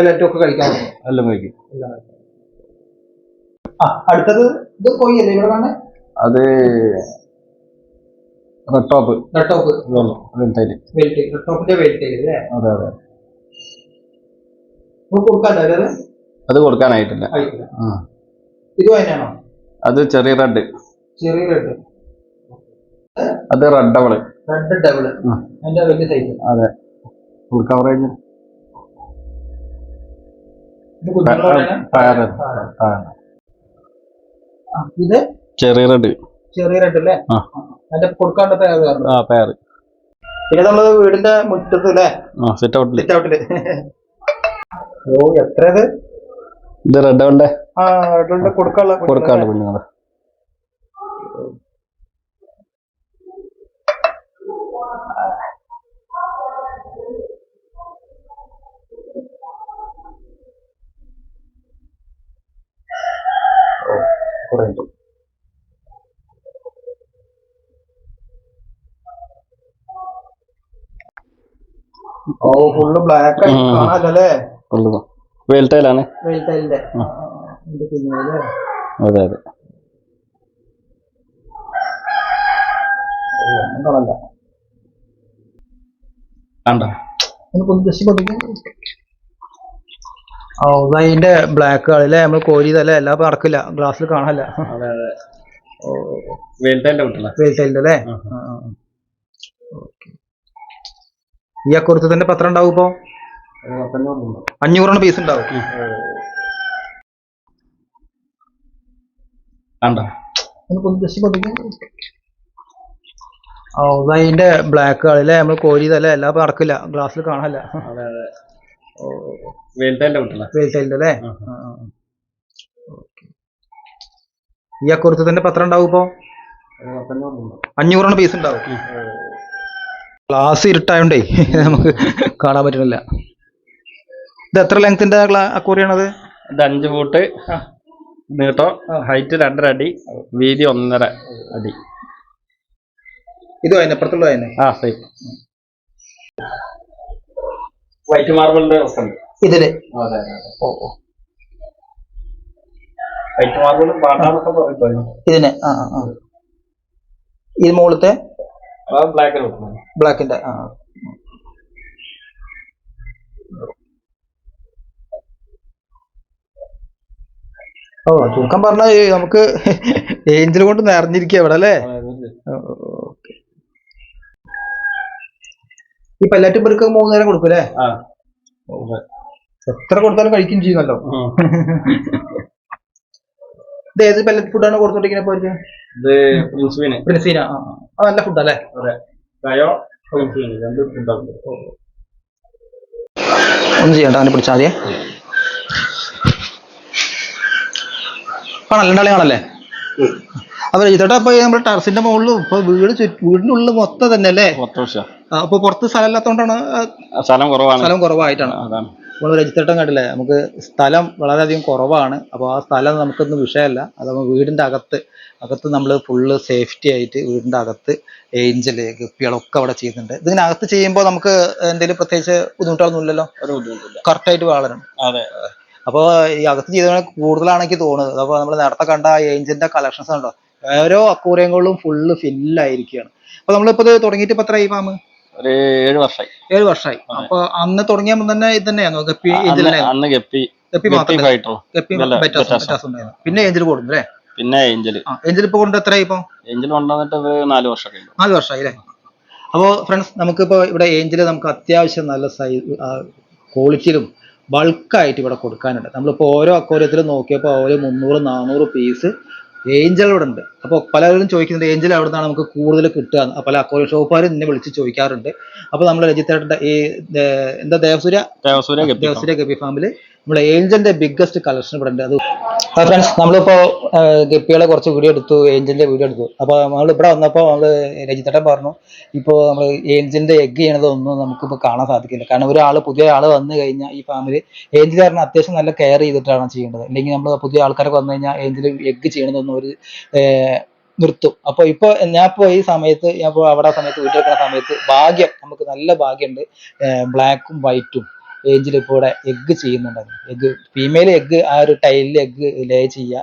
എല്ലാറ്റും ഒക്കെ കഴിക്കാൻ എല്ലാം കഴിക്കും. ആ അടുത്തത് ഇത് കൊയ്യല്ലേ ഇവിടെ കാണേ അത് red top red top weight red ടോപ്പിന്റെ വെയിറ്റ് അല്ലേ? അതെ അതെ. അത് അത് കൊടുക്കാനായിട്ടില്ല. ഇത് അതിനാണോ അത് ചെറിയ റെഡ് ചെറിയ റെഡ് അത് റെഡ് ഡബിൾ റെഡ് ഡബിൾ ആ. അതിന്റെ വലിയ സൈസ് അതെ. ഫുൾ കവറേജ് ഇത് ചെറിയ റെഡ് ചെറിയ റെഡ് അല്ലേ. അതിന്റെ കൊടുക്കാണ്ട് പേര് ആ പിന്നെ നമ്മൾ വീടിന്റെ മുറ്റത്ത് അല്ലേ സിറ്റ് ഔട്ടിൽ സിറ്റ് ഔട്ടിൽ ഓ എത്ര ഇത്? റെഡ് ആ റെഡിന്റെ കൊടുക്കാനുള്ള കുഞ്ഞുങ്ങളല്ലേ? കൊടുക്കാണ്ട് കുഞ്ഞുങ്ങൾ കുറേ ഉണ്ട്. ഓ ഫുള്ള് ബ്ലാക്ക്. കാണാല്ലേ വെയിൽറ്റൈലിന്റെ ആ. എന്റെ കുഞ്ഞുങ്ങളല്ലേ അതെ അതെ. കാണണ്ട. ജസ്റ്റ് അതിന്റെ ബ്ലാക്ക് കളല്ലേ നമ്മൾ കോരിയതല്ലേ എല്ലാം ഇപ്പൊ നടക്കില്ല. ഗ്ലാസ്സിൽ കാണാല്ല. ഈ അക്കുറത്ത് തന്നെ പത്രം ഉണ്ടാവും ഇപ്പൊ? അഞ്ഞൂറെണ്ണം പീസ് ഉണ്ടാവും. അതിന്റെ ബ്ലാക്ക് കളല്ലേ നമ്മൾ കോരിയതല്ലേ എല്ലാം ഇപ്പൊ നടക്കില്ല. ഗ്ലാസ്സിൽ കാണാല്ല. അല്ലേ. ഈ അക്കുറത്ത് തന്നെ പത്രം ഉണ്ടാവും ഇപ്പൊ? അഞ്ഞൂറെണ്ണം പീസ് ഉണ്ടാവും. ഗ്ലാസ് ഇരുട്ടായോണ്ടേ നമുക്ക് കാണാൻ പറ്റുന്നില്ല. ഇത് എത്ര ലെങ്ത്തിന്റെ അക്കൂറിയാണത് ഇത് അഞ്ച് ഫൂട്ട് നീട്ടോ ഹൈറ്റ് രണ്ടര അടി വീതി ഒന്നര അടി. ഇത് അതിനപ്പുറത്തുള്ള ആ സെയിം വൈറ്റ് മാർബിളിന്റെ ഇതിൽ വൈറ്റ് മാർബിൾ ഇതിന്? ആ ആ ഇത് മുകളിലത്തെ? ബ്ലാക്കിന്റെ ആ. ഓ ചുരുക്കം പറഞ്ഞ നമുക്ക് ഏഞ്ചൽ കൊണ്ട് നിറഞ്ഞിരിക്കുക ഇവിടെ അല്ലേ? ഓക്കെ. ഈ പല്ലാറ്റ് പേർക്ക് മൂന്ന് നേരം കൊടുക്കും അല്ലേ എത്ര കൊടുത്താലും കഴിക്കും ചെയ്യുന്നല്ലോ. ഇത് ഏത് പല്ലറ്റ് ഫുഡാണ് കൊടുത്തോണ്ടിരിക്കുന്നത് ഇത് പ്രിൻസീന ആ. അത്. നല്ല ഫുഡല്ലേ ഒന്നും ചെയ്യണ്ട അവനെ പിടിച്ചാൽ മതിയെ. കാണല്ലേ രണ്ടാളെ കാണല്ലേ അപ്പൊ ചേട്ടാ ഇപ്പൊ നമ്മുടെ ടെറസിന്റെ മുകളിൽ ഇപ്പൊ വീട് വീടിന്റെ ഉള്ളിൽ മൊത്തം തന്നെ അല്ലേ മൊത്തം അപ്പൊ പുറത്ത് സ്ഥലം സ്ഥലം കുറവാണ്. സ്ഥലം കുറവായിട്ടാണ്. നമ്മൾ രജിത്തേട്ടൻ കണ്ടില്ലേ നമുക്ക് സ്ഥലം വളരെയധികം കുറവാണ്. അപ്പോൾ ആ സ്ഥലം നമുക്കൊന്നും വിഷയമല്ല. അത് വീടിന്റെ വീടിന്റെ അകത്ത് അകത്ത് നമ്മൾ ഫുള്ള് സേഫ്റ്റി ആയിട്ട് വീടിന്റെ അകത്ത് ഏഞ്ചൽ ഗപ്പികളൊക്കെ അവിടെ ചെയ്യുന്നുണ്ട്. ഇതിനകത്ത് ചെയ്യുമ്പോൾ നമുക്ക് എന്തെങ്കിലും പ്രത്യേകിച്ച് ബുദ്ധിമുട്ടൊന്നും ഇല്ലല്ലോ? കറക്റ്റായിട്ട് വളരണം. അതെ. അപ്പോൾ ഈ അകത്ത് ചെയ്തവനെ കൂടുതലാണെങ്കിൽ തോന്നുന്നത്. അപ്പോൾ നമ്മൾ നേരത്തെ കണ്ട ആ ഏഞ്ചിന്റെ കളക്ഷൻസ് ഉണ്ടോ ഓരോ അക്കൂറിയങ്ങളിലും ഫുള്ള് ഫില്ലായിരിക്കുകയാണ് അപ്പൊ നമ്മളിപ്പോ ഇത് തുടങ്ങിയിട്ട് ഇപ്പൊ എത്ര ഈ ഫാം ഒരു ഏഴ് വർഷമായി ഏഴ് വർഷമായി അപ്പൊ അന്ന് തുടങ്ങിയപ്പോൾ തന്നെ ഇത് തന്നെയാണോ? ഗപ്പി അന്ന് ഗപ്പി ഗപ്പി മാത്രം ഗപ്പി ഉണ്ടായിരുന്നു പിന്നെ ഏഞ്ചൽ കൊടുക്കും അല്ലേ? പിന്നെ ഏഞ്ചൽ ഏഞ്ചൽ ഇപ്പൊ കൊണ്ട് എത്രയായി ഇപ്പൊ? ഏഞ്ചൽ കൊണ്ടുവന്നിട്ട് നാല് വർഷം കഴിഞ്ഞു നാല് വർഷമായി അല്ലേ? അപ്പോൾ ഫ്രണ്ട്സ് നമുക്കിപ്പോൾ ഇവിടെ ഏഞ്ചൽ നമുക്ക് അത്യാവശ്യം നല്ല സൈസ് ക്വാളിറ്റിയിലും ബൾക്കായിട്ട് ഇവിടെ കൊടുക്കാനുണ്ട്. നമ്മളിപ്പോൾ ഓരോ അക്വോറിയത്തിലും നോക്കിയപ്പോൾ ഓരോ മുന്നൂറ് നാനൂറ് പീസ് ഏഞ്ചൽ അവിടെ ഉണ്ട് അപ്പോൾ പലരും ചോദിക്കുന്നുണ്ട് ഏഞ്ചൽ അവിടെ നിന്നാണ് നമുക്ക് കൂടുതൽ കിട്ടുക. പല അക്വോറിയം ഷോപ്പുകാരും എന്നെ വിളിച്ച് ചോദിക്കാറുണ്ട്. അപ്പോൾ നമ്മൾ രജിത്തേട്ടന്റെ ഈ എന്താ ദേവസൂര്യ? ദേവസൂര്യ ഗപ്പി ഫാമിൽ നമ്മുടെ ഏഞ്ചലിന്റെ ബിഗ്ഗസ്റ്റ് കളക്ഷൻ ഇവിടെ ഉണ്ട്. അത് ഫ്രണ്ട്സ് നമ്മളിപ്പോ ഗപ്പികളെ കുറച്ച് വീഡിയോ എടുത്തു ഏഞ്ചലിന്റെ വീഡിയോ എടുത്തു. അപ്പൊ നമ്മൾ ഇവിടെ വന്നപ്പോൾ നമ്മൾ രജിതട്ടൻ പറഞ്ഞു ഇപ്പോൾ നമ്മൾ ഏഞ്ചലിന്റെ എഗ് ചെയ്യണതൊന്നും നമുക്കിപ്പോൾ കാണാൻ സാധിക്കില്ല. കാരണം ഒരാൾ പുതിയ ആൾ വന്നു കഴിഞ്ഞാൽ ഈ ഫാമിലി ഏഞ്ചൽ കാരണം അത്യാവശ്യം നല്ല കെയർ ചെയ്തിട്ടാണ് ചെയ്യേണ്ടത്. അല്ലെങ്കിൽ നമ്മൾ പുതിയ ആൾക്കാരൊക്കെ വന്നു കഴിഞ്ഞാൽ ഏഞ്ചൽ എഗ് ചെയ്യണതൊന്നും ഒരു നിർത്തും. അപ്പൊ ഇപ്പൊ ഞാൻ ഇപ്പൊ ഈ സമയത്ത് ഞാൻ ഇപ്പൊ അവിടെ സമയത്ത് വീട്ടിൽ സമയത്ത് ഭാഗ്യം നമുക്ക് നല്ല ഭാഗ്യമുണ്ട്. ബ്ലാക്കും വൈറ്റും ഏഞ്ചിൽ ഇപ്പോൾ ഇവിടെ എഗ്ഗ് ചെയ്യുന്നുണ്ടായിരുന്നു എഗ്ഗ് ഫീമെയിൽ എഗ്ഗ് ആ ഒരു ടൈലിൽ എഗ്ഗ് ലേ ചെയ്യുക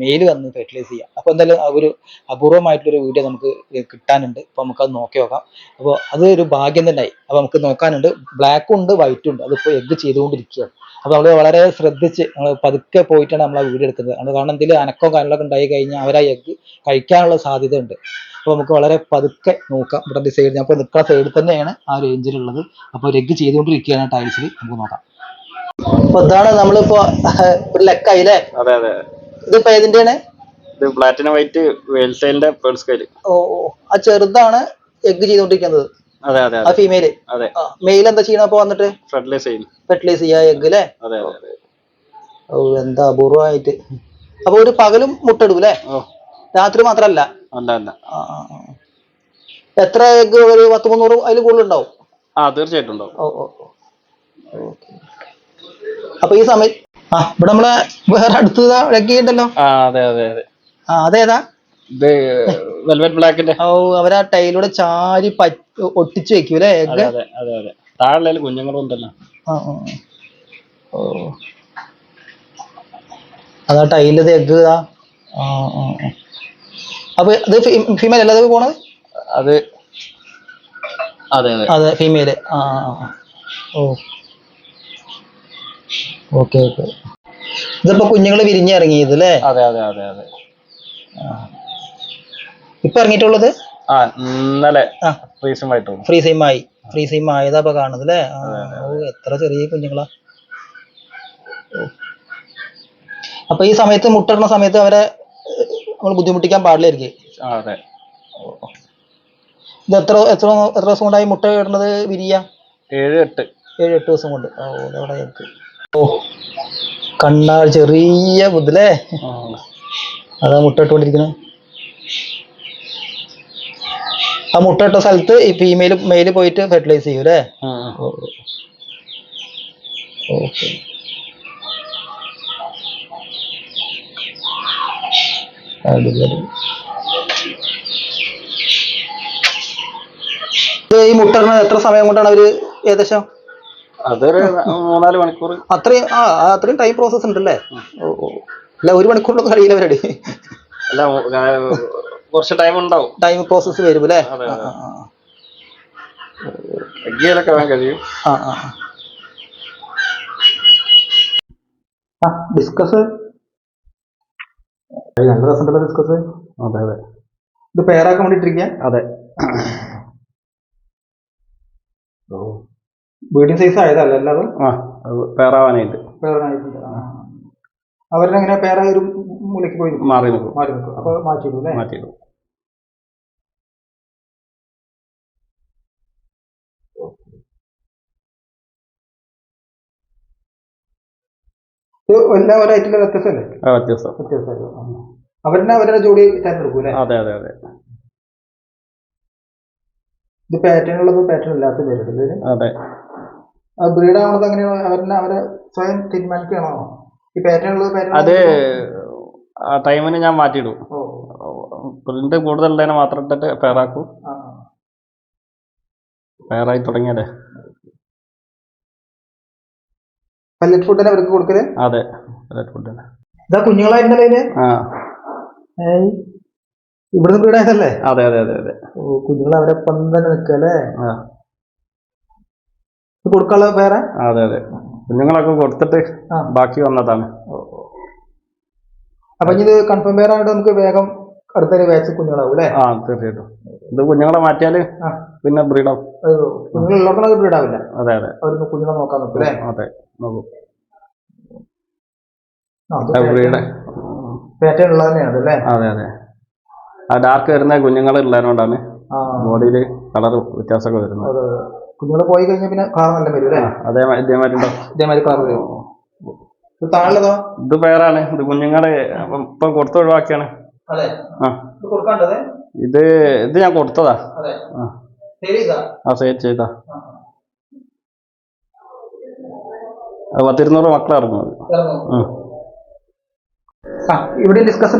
മെയിൽ വന്ന് ഫെർട്ടിലൈസ് ചെയ്യുക അപ്പോൾ എന്തായാലും ആ ഒരു അപൂർവമായിട്ടുള്ളൊരു വീഡിയോ നമുക്ക് കിട്ടാനുണ്ട്. അപ്പൊ നമുക്ക് അത് നോക്കി നോക്കാം. അപ്പോൾ അത് ഒരു ഭാഗ്യം തന്നെയായി അപ്പോൾ നമുക്ക് നോക്കാനുണ്ട്. ബ്ലാക്ക് ഉണ്ട് വൈറ്റ് ഉണ്ട്. അതിപ്പോൾ എഗ്ഗ് ചെയ്തുകൊണ്ടിരിക്കുകയാണ്. അപ്പോൾ നമ്മൾ വളരെ ശ്രദ്ധിച്ച് നമ്മൾ പതുക്കെ പോയിട്ടാണ് നമ്മൾ ആ വീഡിയോ എടുക്കുന്നത്. അത് കാരണം എന്തെങ്കിലും അനക്കോ കാര്യങ്ങളൊക്കെ ഉണ്ടായി കഴിഞ്ഞാൽ അവർ ആ എഗ്ഗ് കഴിക്കാനുള്ള സാധ്യത ഉണ്ട് അപ്പോൾ നമുക്ക് വളരെ പതുക്കെ നോക്കാം. ഇവിടെ സൈഡ് ഞാൻ ഇപ്പോൾ നിൽക്കുന്ന സൈഡിൽ തന്നെയാണ് ആ ഉള്ളത് അപ്പോൾ രഗ് ചെയ്തുകൊണ്ടിരിക്കുകയാണ് ടൈൽസിൽ നമുക്ക് നോക്കാം. അപ്പൊ ഇതാണ് നമ്മളിപ്പോ ഒരു ലെക്കായി അല്ലേ? അതെ അതെ. ഇതിപ്പോ ഏതിന്റെയാണ്? ഇത് പ്ലാറ്റിനം വൈറ്റ് വേൽസൈലിന്റെ പേൾ സ്കെയിൽ ഓ ഓ. ആ ചെറുതാണ് എഗ് ചെയ്തുകൊണ്ടിരിക്കുന്നത്. അതെ അതെ ആ ഫീമെയിൽ അതെ. മെയിൽ എന്താ ചെയ്യണം അപ്പൊ വന്നിട്ട്? ഫെർട്ടിലൈസ് ചെയ്യും ഫെർട്ടിലൈസ് ചെയ്യാ എഗ് അല്ലേ അതെ ഓ എന്താ അപൂർവമായിട്ട് അപ്പൊ ഒരു പകലും അല്ലേ ഓ. രാത്രി മാത്രല്ല. അല്ല അല്ല. എത്ര എഗ്ഗ് ഒരു പത്ത് മുന്നൂറ് അതിൽ കൂടുതൽ ഉണ്ടാവും ആ തീർച്ചയായിട്ടും ഉണ്ടാവും. ഓ. അപ്പൊ ഈ സമയത്ത് ആ ഇവിടെ നമ്മളെ വേറെ അടുത്ത് എഗ്ഗ് ഉണ്ടല്ലോ. ആ അതെ അതെ അതെ. ആ അതേതാ? ഇത് വെൽവെറ്റ് ബ്ലാക്കിന്റെ. ഓ അവരാ ടൈലൂടെ ചാരി പറ്റ് ഒട്ടിച്ചു വെക്കൂലേ അതെ അതെ അതെ അതെ. താഴെ കുഞ്ഞുങ്ങളും ആ. ഓ. അതാ ടൈലത് എഗ്ഗ് ആ ആ ആ ആ. അപ്പൊ ഇത് ഫീമെയിൽ അല്ലേ അത് പോണത്? അത് അതെ അതെ. അതെ ഫീമെയിൽ ആ. ഓ. Okay okay. ഇതിപ്പോ കുഞ്ഞുങ്ങൾ വിരിഞ്ഞിറങ്ങിയത് അല്ലേ? അതെ അതെ അതെ അതെ. ഇപ്പൊ ഇറങ്ങിയിട്ടുള്ളത്? ആ ഇന്നലെ ഫ്രീ സെയിം ആയി ഫ്രീ സെയിം ആയതാ ഇപ്പൊ കാണുന്നത് അല്ലേ? ഓ എത്ര ചെറിയ കുഞ്ഞുങ്ങളാ. അപ്പൊ ഈ സമയത്ത് മുട്ടിടുന്ന സമയത്ത് അവരെ നമ്മൾ ബുദ്ധിമുട്ടിക്കാൻ പാടില്ലായിരിക്കും. അതെ. ഇത് എത്ര എത്ര എത്ര ദിവസം കൊണ്ടായി മുട്ട ഇടുന്നത് വിരിയ? ഏഴ് എട്ട്. ഏഴ് എട്ട് ദിവസം കൊണ്ട്. ഓ അവിടെ എനിക്ക് ഓ കണ്ണാ ചെറിയ ബുദ്ധല്ലേ അതാ മുട്ട ഇട്ടുകൊണ്ടിരിക്കുന്നത് ആ മുട്ട ഇട്ട സ്ഥലത്ത് ഈ ഫീമെയിൽ മെയിൽ പോയിട്ട് ഫെർട്ടിലൈസ് ചെയ്യും അല്ലേ ഓക്കെ അടിപൊളി ഇത് ഈ മുട്ട എത്ര സമയം കൊണ്ടാണ് അവർ ഏകദേശം? അതൊരു മൂന്നാൽ മണിക്കൂർ. അത്രയും ആ അത്രയും ടൈം പ്രോസസ് ഉണ്ടല്ലേ? അല്ല ഒരു മണിക്കൂറിലൊന്നും കഴിയില്ല പരിപാടി അല്ല കുറച്ച് ടൈം ഉണ്ടാവും. ടൈം പ്രോസസ്സ് വരും അല്ലേ? കഴിയും. ആ ഡിസ്കസ് നല്ല രസമുണ്ടല്ലോ ഡിസ്കസ് അതെ അതെ. ഇത് പേരാക്കാൻ വേണ്ടിട്ടിരിക്കുക അതെ. വീടിൻ സൈസ് ആയതല്ല എല്ലാതും ആ അത് പേറാവാനായിട്ട്. അവരുടെ അവരെങ്ങനെ പേര ഒരു മൂലയ്ക്ക് പോയി. മാറി നിൽക്കും. മാറി നിൽക്കും. അപ്പൊ മാറ്റിയിടും അല്ലേ? മാറ്റിയിടും എല്ലാം ഒരായിട്ടുള്ള വ്യത്യസ്തമല്ലേ ആ വ്യത്യാസം. വ്യത്യാസമായിരുന്നു അവരുടെ അവരുടെ ജോഡി തിരഞ്ഞെടുക്കും അല്ലേ അതെ അതെ അതെ. ഇത് പാറ്റേൺ ഉള്ളത് പാറ്റേൺ ഇല്ലാത്ത പേരുണ്ട് അതെ. ബ്രീഡ് ആവണത് എങ്ങനെയാണ്? അവരെന്നെ അവരെ സ്വയം തീരുമാനിക്കണോ ഈ പാറ്റേൺ ഉള്ളത് അത് ആ ടൈമിന് ഞാൻ മാറ്റിയിടും. ഓ. പ്രിന്റ് കൂടുതലുള്ളതിനെ മാത്രം ഇട്ടിട്ട് പേറാക്കും ആ, പേറായി തുടങ്ങിയാലേ. പല്ലറ്റ് അല്ലേ അവർക്ക് കൊടുക്കൽ? അതെ പല്ലറ്റ് ഫുഡ് ഇതാ കുഞ്ഞുങ്ങളായിരുന്നല്ലേ ഇത് ആ. ഇവിടുന്ന് വീടായതല്ലേ? അതെ അതെ അതെ അതെ. ഓ കുഞ്ഞുങ്ങൾ അവരെ ഒപ്പം തന്നെ നിൽക്കല്ലേ കൊടുക്കാനുള്ള വേറെ? അതെ അതെ. കുഞ്ഞുങ്ങളൊക്കെ കൊടുത്തിട്ട് ബാക്കി വന്നതാണ്. അപ്പൊ ഇത് കൺഫേം പേരായിട്ട് നമുക്ക് വേഗം അടുത്തൊരു വേച്ച് കുഞ്ഞുങ്ങളാവും അല്ലേ? ആ തീർച്ചയായിട്ടും. ഇത് കുഞ്ഞുങ്ങളെ മാറ്റിയാൽ ആ. പിന്നെ ബ്രീഡാ കുഞ്ഞുങ്ങൾ ഉള്ളപ്പോൾ ബ്രീഡ് ആവില്ല. അതെ അതെ. കുഞ്ഞുങ്ങളെ നോക്കാൻ നോക്കും. അല്ലേ അതെ നോക്കും ബ്രീഡ് ബ്രീഡ് പാറ്റേൺ ഉള്ളത് തന്നെയാണ് അല്ലേ? അതെ അതെ. ആ ഡാർക്ക് വരുന്ന കുഞ്ഞുങ്ങൾ ഉള്ളതിനോണ്ടാണ് ബോഡിയിൽ ബോഡിയിൽ കളർ വ്യത്യാസമൊക്കെ വരുന്നത് കുഞ്ഞുങ്ങൾ പോയി കഴിഞ്ഞാൽ പിന്നെ കളർ നല്ല വരും അല്ലേ? അതേ ഇതേമാതിരി ഇതേമാതിരി കളർ വരും. ഇത് പേരാണ് ഇത് കുഞ്ഞുങ്ങളെ ഇപ്പം കൊടുത്ത് ഒഴിവാക്കിയാണ്. അതെ. ആ. ഇത് ഇത് ഞാൻ കൊടുത്തതാ. അതെ. ആ. ആ സേവ് ചെയ്താ. അത് പത്തിരുന്നൂറ് മക്കൾ ഇറങ്ങും ആ. ഇവിടെ ഡിസ്കസ്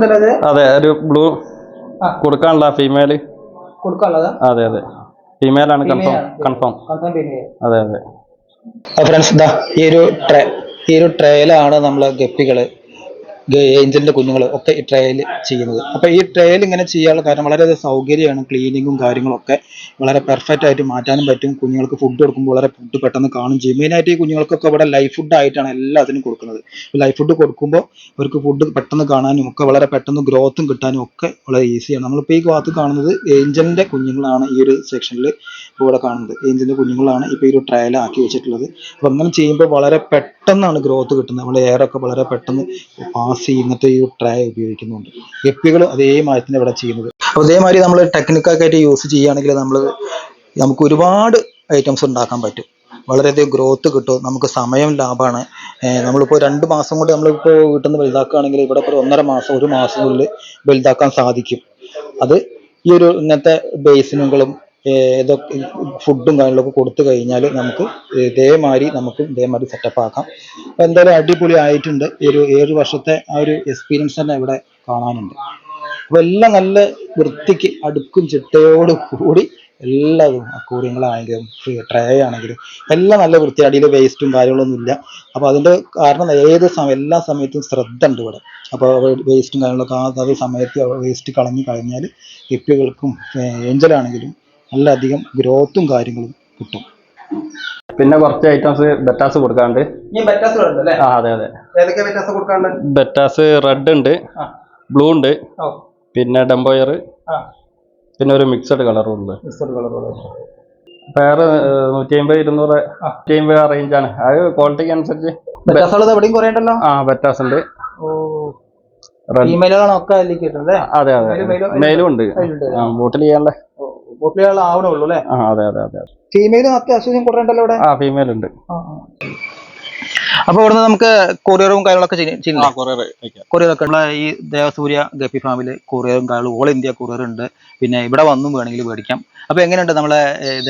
അതെ ഒരു ബ്ലൂ. കൊടുക്കാനുള്ള ഫീമെയിൽ അതെ അതെ. ഫീമെയിൽ ആണ് കൺഫേം കൺഫേം അതെ അതെ. ഫ്രണ്ട്സ് ഇതാ ഈ ഒരു ട്രേ ഈ ഒരു ട്രേയിലാണ് നമ്മളെ ഗപ്പികൾ ഏഞ്ചലിന്റെ കുഞ്ഞുങ്ങൾ ഒക്കെ ഈ ട്രയൽ ചെയ്യുന്നത്. അപ്പൊ ഈ ട്രയൽ ഇങ്ങനെ ചെയ്യാനുള്ള കാരണം വളരെ സൗകര്യമാണ് ക്ലീനിങ്ങും കാര്യങ്ങളൊക്കെ വളരെ പെർഫെക്റ്റ് ആയിട്ട് മാറ്റാനും പറ്റും. കുഞ്ഞുങ്ങൾക്ക് ഫുഡ് കൊടുക്കുമ്പോൾ വളരെ ഫുഡ് പെട്ടെന്ന് കാണും ചെയ്യും. മെയിനായിട്ട് ഈ കുഞ്ഞുങ്ങൾക്കൊക്കെ ഇവിടെ ലൈഫ് ഫുഡ് ആയിട്ടാണ് എല്ലാത്തിനും കൊടുക്കുന്നത്. ലൈഫ് ഫുഡ് കൊടുക്കുമ്പോൾ അവർക്ക് ഫുഡ് പെട്ടെന്ന് കാണാനും ഒക്കെ വളരെ പെട്ടെന്ന് ഗ്രോത്തും കിട്ടാനും ഒക്കെ വളരെ ഈസിയാണ് നമ്മളിപ്പോൾ ഈ ഭാഗത്ത് കാണുന്നത് ഏഞ്ചലിന്റെ കുഞ്ഞുങ്ങളാണ് ഈ ഒരു സെക്ഷനിൽ ഇവിടെ കാണുന്നത്. ഏഞ്ചലിന്റെ കുഞ്ഞുങ്ങളാണ് ഇപ്പോൾ ഈ ഒരു ട്രയലാക്കി വെച്ചിട്ടുള്ളത്. അപ്പോൾ അങ്ങനെ ചെയ്യുമ്പോൾ വളരെ പെട്ടെന്നാണ് ഗ്രോത്ത് കിട്ടുന്നത്. നമ്മുടെ എയറൊക്കെ വളരെ പെട്ടെന്ന് പാസ് ചെയ്യുന്നത് ഈ ട്രയൽ ട്രേ ഉപയോഗിക്കുന്നുണ്ട്. എപ്പികൾ അതേമാതിരി തന്നെ ഇവിടെ ചെയ്യുന്നത്. അപ്പോൾ അതേമാതിരി നമ്മൾ ടെക്നിക്കൊക്കെ ആയിട്ട് യൂസ് ചെയ്യുകയാണെങ്കിൽ നമ്മൾ നമുക്ക് ഒരുപാട് ഐറ്റംസ് ഉണ്ടാക്കാൻ പറ്റും. വളരെയധികം ഗ്രോത്ത് കിട്ടും. നമുക്ക് സമയം ലാഭമാണ്. നമ്മളിപ്പോൾ രണ്ട് മാസം കൊണ്ട് നമ്മളിപ്പോൾ വീട്ടിൽ നിന്ന് വലുതാക്കുകയാണെങ്കിൽ ഇവിടെ ഒരു ഒന്നര മാസം ഒരു മാസത്തിനുള്ളിൽ വലുതാക്കാൻ സാധിക്കും. അത് ഈ ഒരു ഇന്നത്തെ ബേസിനുകളും ഇതൊക്കെ ഫുഡും കാര്യങ്ങളൊക്കെ കൊടുത്തു കഴിഞ്ഞാൽ നമുക്ക് ഇതേമാതിരി നമുക്ക് ഇതേമാതിരി സെറ്റപ്പ് ആക്കാം. അപ്പോൾ എന്തായാലും അടിപൊളി ആയിട്ടുണ്ട്. ഈ ഒരു ഏഴ് വർഷത്തെ ആ ഒരു എക്സ്പീരിയൻസ് തന്നെ ഇവിടെ കാണാനുണ്ട്. അപ്പോൾ എല്ലാം നല്ല വൃത്തിക്ക് അടുക്കും ചിട്ടയോട് കൂടി എല്ലാതും അക്കൂറിയങ്ങളാണെങ്കിലും ട്രേ ആണെങ്കിലും എല്ലാം നല്ല വൃത്തി അടിയിൽ വേസ്റ്റും കാര്യങ്ങളൊന്നും ഇല്ല. അപ്പോൾ അതിന്റെ കാരണം ഏത് സമയം എല്ലാ സമയത്തും ശ്രദ്ധ ഉണ്ട് ഇവിടെ അപ്പോൾ വേസ്റ്റും കാര്യങ്ങളൊക്കെ ആ അതേ സമയത്ത് വേസ്റ്റ് കളഞ്ഞു കഴിഞ്ഞാൽ ഗപ്പികൾക്കും ഏഞ്ചലാണെങ്കിലും നല്ല അധികം ഗ്രോത്തും കാര്യങ്ങളും കിട്ടും. പിന്നെ കുറച്ച് ഐറ്റംസ് ബെറ്റാസ് കൊടുക്കാണ്ട് ആ അതെ അതെ. ഏതൊക്കെ ബെറ്റാസ് റെഡ് ഉണ്ട് ബ്ലൂ ഉണ്ട് ഓ. പിന്നെ ഡംബോയർ ആ. പിന്നെ ഒരു മിക്സഡ് കളറും ഉണ്ട്. പേര് നൂറ്റി അമ്പത് ഇരുന്നൂറ് നൂറ്റി അമ്പത് ആ റേഞ്ചാണ് അത് ക്വാളിറ്റിക്ക് അനുസരിച്ച് ബെറ്റാസുണ്ടല്ലോ ആ ബെറ്റാസ് ഉണ്ട്. അതെ അതെ. മെയിലും ഉണ്ട്. ബോട്ടിൽ ചെയ്യാനുള്ള ബോട്ടിലുകൾ ഉള്ളൂ അല്ലേ ആ അതെ അതെ അതെ. ഫീമെയിലും അത്യാവശ്യം കുറേ ഉണ്ടല്ലോ ഇവിടെ? ആ ഫീമെയിൽ ഉണ്ട്. അപ്പൊ ഇവിടുന്ന് നമുക്ക് കൊറിയറും കാര്യങ്ങളൊക്കെ ചെയ്യില്ല ആ കുറേ കൊറിയർ ഒക്കെ നമ്മളെ ഈ ദേവസൂര്യ ഗപ്പി ഫാമിൽ കൊറിയറും കാര്യങ്ങളും ഓൾ ഇന്ത്യ കൊറിയർ ഉണ്ട്. പിന്നെ ഇവിടെ വന്നും വേണമെങ്കിൽ മേടിക്കാം. അപ്പൊ എങ്ങനെയുണ്ട് നമ്മളെ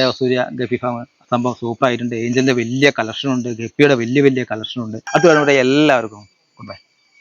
ദേവസൂര്യ ഗപ്പി ഫാം? സംഭവം സൂപ്പർ ആയിട്ടുണ്ട്. ഏഞ്ചലിന്റെ വലിയ കളക്ഷൻ ഉണ്ട്. ഗപ്പിയുടെ വലിയ വലിയ കളക്ഷൻ ഉണ്ട്. അത് വേണം ഇവിടെ എല്ലാവർക്കും. ബൈ